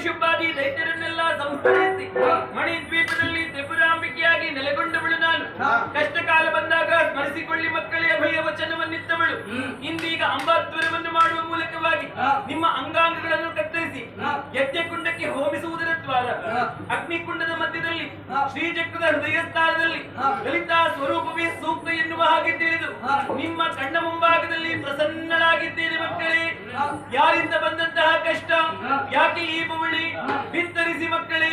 ಶುಭಾದಿ ದೈತ್ಯರನ್ನೆಲ್ಲ ಸಂಹರಿಸಿ ಮಣಿ ದ್ವೀಪದಲ್ಲಿ ತ್ರಿಪುರಾಂಬಿಕೆಯಾಗಿ ನೆಲೆಗೊಂಡವಳು ನಾನು. ಕಷ್ಟ ಕಾಲ ಬಂದಾಗ ಸ್ಮರಿಸಿಕೊಳ್ಳಿ ಮಕ್ಕಳೇ ಅಭಯ ವಚನವನ್ನಿತ್ತವಳು. ಇಂದೀಗ ಅಂಬಾದ್ವರವನ್ನು ಮಾಡುವ ಮೂಲಕವಾಗಿ ನಿಮ್ಮ ಅಂಗಾಂಗಗಳನ್ನು ಕತ್ತರಿಸಿ ಯಜ್ಞಕುಂಡಕ್ಕೆ ಹೋಮಿಸುವುದರ ದ್ವಾರ ಅಗ್ನಿಕುಂಡದ ಮಧ್ಯದಲ್ಲಿ ಶ್ರೀಚಕ್ರದ ಹೃದಯ ಸ್ಥಾನದಲ್ಲಿ ಲಲಿತಾ ಸ್ವರೂಪವೇ ಸೂಕ್ತ ಎನ್ನುವ ಹಾಗೆ ತಿಳಿದು ನಿಮ್ಮ ಕಣ್ಣ ಮುಂಭಾಗದಲ್ಲಿ ಪ್ರಸನ್ನಳಾಗಿದ್ದೇನೆ ಮಕ್ಕಳೇ. ಯಾರಿಂದ ಬಂದಂತಹ ಕಷ್ಟ? ಯಾಕೆ ಈ ಬವಳಿ ಬಿತ್ತರಿಸಿ ಮಕ್ಕಳೇ.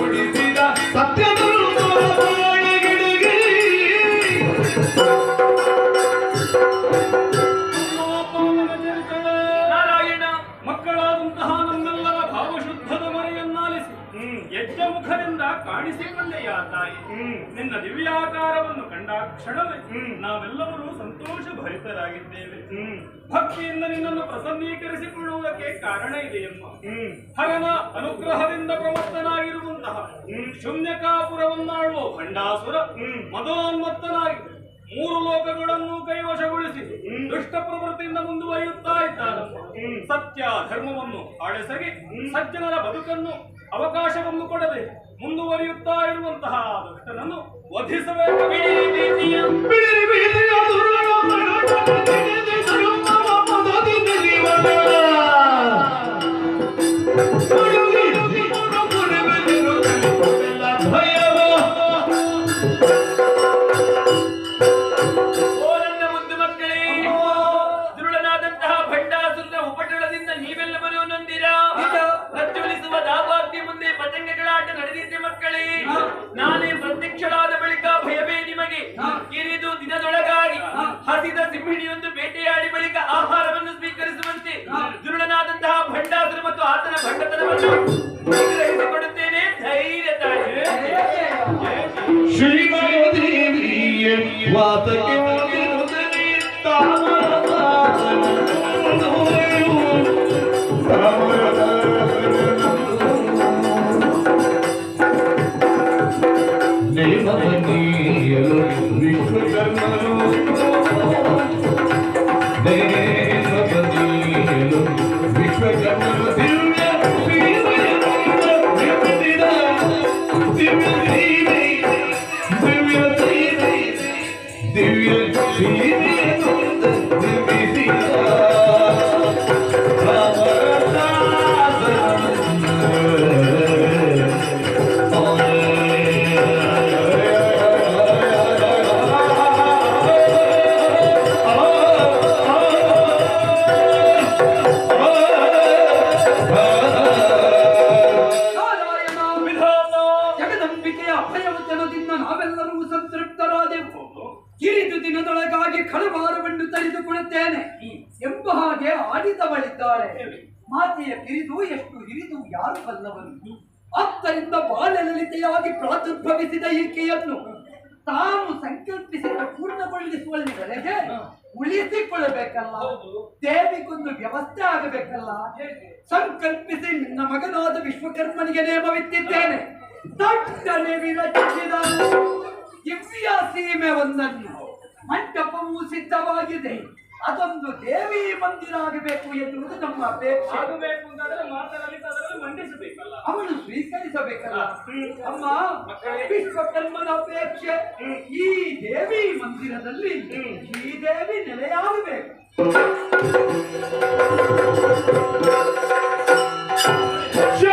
ಮುಖದಿಂದ ಕಾಣಿಸಿಕೊಂಡೆಯ ತಾಯಿ? ನಿನ್ನ ದಿವ್ಯಾಕಾರವನ್ನು ಕಂಡ ಕ್ಷಣವೇ ನಾವೆಲ್ಲರೂ ಸಂತೋಷ ಭರಿತರಾಗಿದ್ದೇವೆ. ಭಕ್ತಿಯಿಂದ ನಿನ್ನನ್ನು ಪ್ರಸನ್ನೀಕರಿಸಿಕೊಳ್ಳುವುದಕ್ಕೆ ಕಾರಣ ಇದೆಯಮ್ಮ. ಹರನ ಅನುಗ್ರಹದಿಂದ ಪ್ರವರ್ತನಾಗಿರುವಂತಹ ಶೂನ್ಯಕಾಪುರವನ್ನಾಳುವ ಭಂಡಾಸುರ ಮದೋನ್ಮತ್ತನಾಗಿ ಮೂರು ಲೋಕಗಳನ್ನು ಕೈವಶಗೊಳಿಸಿ ದುಷ್ಟ ಪ್ರವೃತ್ತಿಯಿಂದ ಮುಂದುವರಿಯುತ್ತಾ ಇದ್ದಾನಮ್ಮ. ಸತ್ಯ ಧರ್ಮವನ್ನು ಆಳೆಸಗಿ ಸಜ್ಜನರ ಬದುಕನ್ನು ಅವಕಾಶವನ್ನು ಕೊಡದೆ ಮುಂದುವರಿಯುತ್ತಾ ಇರುವಂತಹ ದುಷ್ಟನನ್ನು ವಧಿಸಬೇಕು. ಸಿಂಹಿಣಿಯೊಂದು ಬೇಟೆಯಾಡಿ ಬಳಿಕ ಆಹಾರವನ್ನು ಸ್ವೀಕರಿಸುವಂತೆ ದುರುಳನಾದಂತಹ ಭಂಡಾಸುರ ಮತ್ತು ಆತನ ಭಂಡತನವನ್ನು ದಿವ್ಯ ಹಿರಿದು ಯಾರು ಬಲ್ಲವರು ಅತ್ತರಿಂದ ಬಾಲ್ಯಲಲಿತೆಯಾಗಿ ಪ್ರಾದುರ್ಭವಿಸಿದ ಈಕೆಯನ್ನು ತಾನು ಸಂಕಲ್ಪಿಸಿದ ಪೂರ್ಣಗೊಳಿಸುವಲ್ಲಿವರೆಗೆ ಉಳಿಸಿಕೊಳ್ಳಬೇಕಲ್ಲ. ದೇವಿಗೊಂದು ವ್ಯವಸ್ಥೆ ಆಗಬೇಕಲ್ಲ. ಸಂಕಲ್ಪಿಸಿ ನಿನ್ನ ಮಗನಾದ ವಿಶ್ವಕರ್ಮನಿಗೆ ನೇಮವಿತ್ತಿದ್ದೇನೆ. ದಟ್ಟನೆ ವಿರಚಿಸಿದ ದಿವ್ಯ ಸೀಮೆ ಒಂದನ್ನು ಮಂಟಪವು ಸಿದ್ಧವಾಗಿದೆ. ಅದೊಂದು ದೇವಿ ಮಂದಿರ ಆಗಬೇಕು ಎನ್ನುವುದು ನಮ್ಮ ಅಪೇಕ್ಷೆ. ಆಗಬೇಕು ಅಂತಂದ್ರೆ ಮಂಡಿಸಬೇಕಲ್ಲ. ಅವಳು ಸ್ವೀಕರಿಸಬೇಕಲ್ಲ. ಅಮ್ಮ ವಿಶ್ವಕರ್ಮನ ಅಪೇಕ್ಷೆ. ಈ ದೇವಿ ಮಂದಿರದಲ್ಲಿ ಈ ದೇವಿ ನೆಲೆಯಾಗಬೇಕು. ಶ್ಯಾಮಲ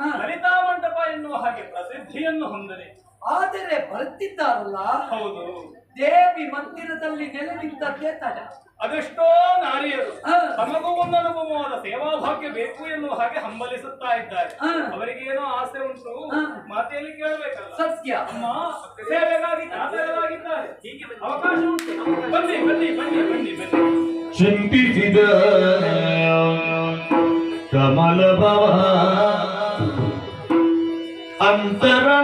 ಹಾ. ಲಲಿತಾ ಮಂಟಪ ಎನ್ನುವ ಹಾಗೆ ಪ್ರಸಿದ್ಧಿಯನ್ನು ಹೊಂದಿದೆ. ಆದರೆ ಬರುತ್ತಿದ್ದಾರಲ್ಲ? ಹೌದು. ದೇವಿ ಮಂದಿರದಲ್ಲಿ ನೆಲೆ ನಿಂತದ್ದೇ ತಡ ಅದೆಷ್ಟೋ ನಾರಿಯರು ಹಾ. ತಮಗೂ ಒಂದು ಸೇವಾ ಭಾಗ್ಯ ಬೇಕು ಎನ್ನುವ ಹಾಗೆ ಹಂಬಲಿಸುತ್ತಾ ಇದ್ದಾರೆ. ಅವರಿಗೆ ಅವರಿಗೇನೋ ಆಸೆ ಉಂಟು? ಹಾ. ಮಾತೆಯಲ್ಲಿ ಕೇಳಬೇಕಲ್ಲ? ಸತ್ಯ. ಅಮ್ಮ ಸೇವೆಗಾಗಿ ಕಾತರರಾಗಿದ್ದಾರೆ ಹೀಗೆ ಅವಕಾಶ ಉಂಟು. ಬನ್ನಿ ಬನ್ನಿ ಬನ್ನಿ ಬನ್ನಿ ಬನ್ನಿ. ಚಿಂತಿಸಿದ ಕಮಲ ಭವ ಅಂತರಣ ಚಿಂತಿಸಿದ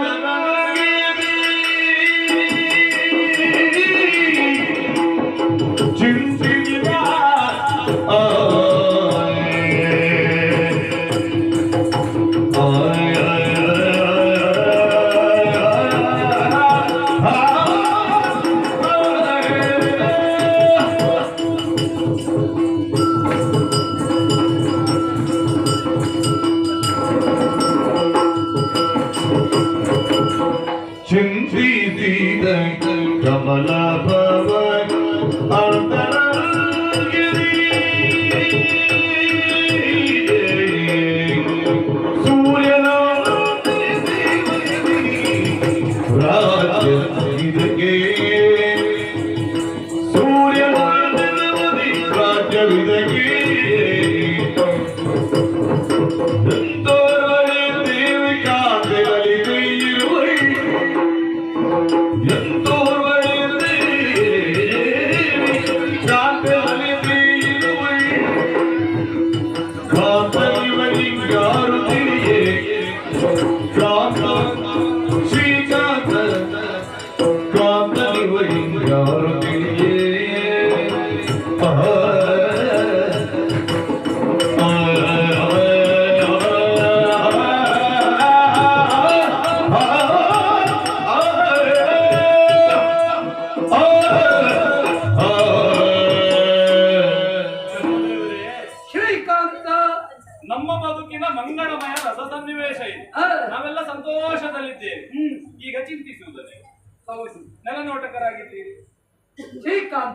ಚಿಂತಿಸಿದ ಕಮಲ ಭವ ಸೂರ್ಯನ ರಾಜ್ಯ ಇದಕ್ಕೆ ಸೂರ್ಯನ Rock, rock, rock.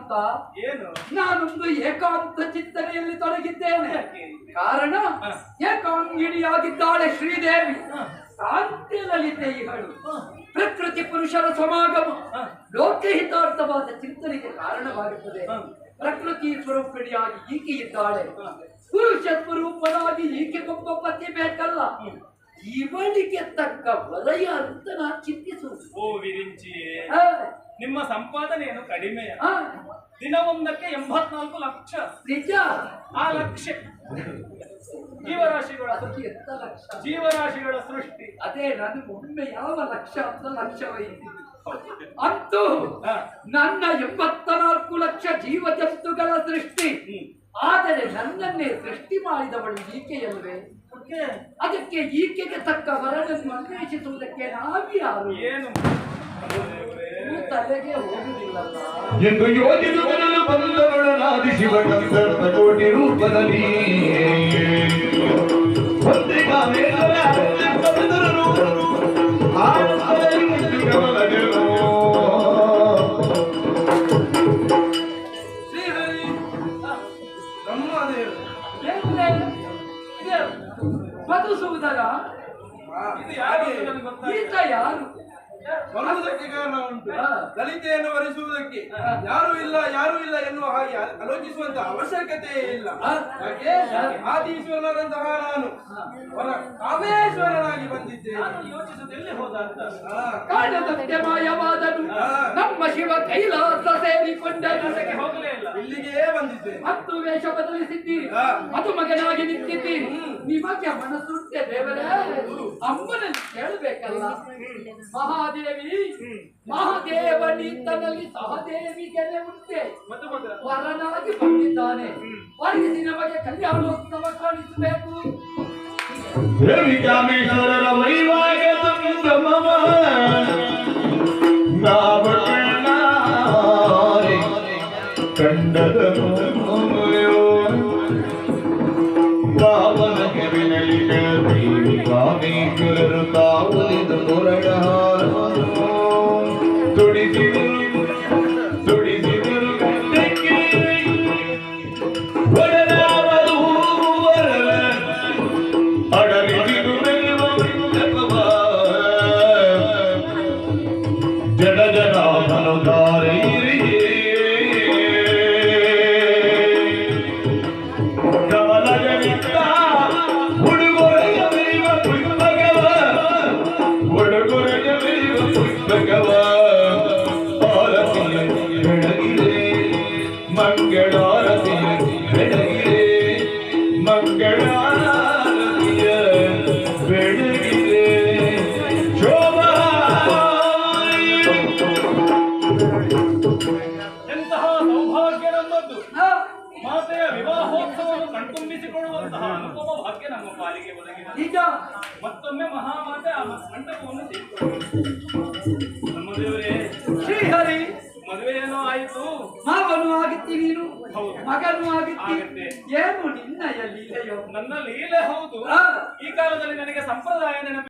ಶ್ರೀಕಾಂತ ಏನು? ನಾನೊಂದು ಏಕಾಂತ ಚಿಂತನೆಯಲ್ಲಿ ತೊಡಗಿದ್ದೇನೆ. ಕಾರಣ. ಏಕಾಂಗಿಣಿಯಾಗಿದ್ದಾಳೆ ಶ್ರೀದೇವಿ. ಶಾಂತಿ ಲಲಿತೆ ಇವಳು. ಪ್ರಕೃತಿ ಪುರುಷರ ಸಮಾಗಮ. ಲೋಕಹಿತಾರ್ಥವಾದ ಚಿಂತನೆಗೆ ಕಾರಣವಾಗುತ್ತದೆ. ಪ್ರಕೃತಿ ಸ್ವರೂಪಿಣಿಯಾಗಿ ಈಕೆ ಇದ್ದಾಳೆ. ಪುರುಷ ಸ್ವರೂಪನಾಗಿ ಈಕೆಗೊಬ್ಬ ಪತಿ ಬೇಕಲ್ಲ. ಇವಳಿಗೆ ತಕ್ಕ ವಲಯ ಅಂತ ನಾನು ಚಿಂತಿಸುವುದು. ಓ ವಿರಿಂಚಿಯೇ. ನಿಮ್ಮ ಸಂಪಾದನೆಯನ್ನು ಕಡಿಮೆಯ ಹ. ದಿನವೊಂದಕ್ಕೆ ಎಂಬತ್ನಾಲ್ಕು ಲಕ್ಷ. ನಿಜ? ಆ ಲಕ್ಷ. ಜೀವರಾಶಿಗಳ ಅದಕ್ಕೆ ಎಂತ ಲಕ್ಷ. ಜೀವರಾಶಿಗಳ ಸೃಷ್ಟಿ. ಅದೇ ನನಗೆ ಒಮ್ಮೆ ಯಾವ ಲಕ್ಷ ಅಂತ ಲಕ್ಷ ಅಂತೂ ಹ. ನನ್ನ ಎಂಬತ್ತ ನಾಲ್ಕು ಲಕ್ಷ ಜೀವ ಜಂತುಗಳ ಸೃಷ್ಟಿ ಆದರೆ ನನ್ನನ್ನೇ ಸೃಷ್ಟಿ ಮಾಡಿದವಳು ಈಕೆಯಲ್ವೇ ಅದಕ್ಕೆ ಈಕೆಗೆ ತಕ್ಕ ವರನನ್ನು ಅನ್ವೇಷಿಸುವುದಕ್ಕೆ ನಾವ್ಯಾರು? ಏನು ಎಂದು ಯೋಚಿಸುವುದನ್ನು ಬಂದವಳನಾದಿ ಕೋಟಿ ರೂಪದಲ್ಲಿ. ಕವಿತರರು ಆನಂದದಲ್ಲಿ ಬರುವುದಕ್ಕೆ ಕಾರಣ ಉಂಟು. ದಲಿತೆಯನ್ನು ವರಿಸುವುದಕ್ಕೆ. ಯಾರು ಇಲ್ಲ ಯಾರು ಇಲ್ಲ ಎನ್ನುವ ಹಾಗೆ ಆಲೋಚಿಸುವಂತಹ ಆಲೋಚಿಸುವಂತ ಅವಶ್ಯಕತೆ ಇಲ್ಲ. ಯಾಕೆ? ಆದೀಶ್ವರನಂತಹ ನಾನು. ವರ ಕಾಮೇಶ್ವರನಾಗಿ ಬಂದಿದ್ದೇನೆ ಹೋದ. ಕಾಣದಂತೆ ಮಾಯವಾದನು. ನಮ್ಮ ಶಿವ ಕೈಲಾಸ ಸೇರಿಕೊಂಡನು. ಕೆಲಸಕ್ಕೆ ಹೋಗಲೇ ಇಲ್ಲ. ಇಲ್ಲಿಗೆ ಬಂದಿದ್ದೇನೆ ಮತ್ತು ವೇಷ ಬದಲಿಸಿದ್ದೀರಿ. ಅದು ಮಗನಾಗಿ ನಿಂತಿದ್ದೀರಿ ನಿಮಗೆ ಮನಸ್ಸುಂಟೆ ದೇವರೇ? ಅಮ್ಮನಲ್ಲಿ ಕೇಳಬೇಕಲ್ಲ ಮಹಾದೇವಿ ಮಹಾದೇವ ತನ್ನಲ್ಲಿ ಸಹದೇವಿ ಗೆಲೆ ಉಂಟೆ. ವರನಾಗಿ ಬಂದಿದ್ದಾನೆ. ವರಿಸಿ ನಮಗೆ ಕಲ್ಯಾಣೋತ್ಸವ ಕಾಣಿಸಬೇಕು. ದೇವಿ ಕಾಮೇಶ್ವರರ ವೈವಾಗ ಸಂಭ್ರಮವ ನಾವ ಕಣ್ಣಾರೆ ಕಂಡದನು ಮಾರ್ಗವ ಆರತಿಯ ಬೆಳಗಿದೆ. ಮಂಗಳಾರತಿಯ ಬೆಳಗಿದೆ. ಮಂಗಳಾರತಿಯ ಬೆಳಗಿದೆ. ಶೋಭ ಎಂತಹ ಸೌಭಾಗ್ಯ ನಮ್ಮದ್ದು ಮಾತೆಯ ವಿವಾಹ ತುಂಬಿಸಿಕೊಳ್ಳುವಂತಹ ಅನುಪಮ ಭಾಗ್ಯ ನಮ್ಮ ಪಾಲಿಗೆ ಒದಗಿದೆ. ಈಗ ಮತ್ತೊಮ್ಮೆ ಮಹಾಮಾತೆ ಆ ಮಂಟಪವನ್ನು ಸೇರಿಕೊಳ್ಳಬೇಕು ನಮ್ಮ ದೇವರೇ ಶ್ರೀಹರಿ. ಮದುವೆಯೇನೋ ಆಯಿತು. ಮಾವನು ಆಗಿತ್ತಿ ನೀನು. ಮಗನು ಆಗತ್ತೆ. ಏನು ನಿನ್ನ ಲೀಲೆಯೋ ನನ್ನ ಲೀಲೆ ಹೌದು. ಈ ಕಾಲದಲ್ಲಿ ನನಗೆ ಸಂಪ್ರದಾಯ ನೆನಪು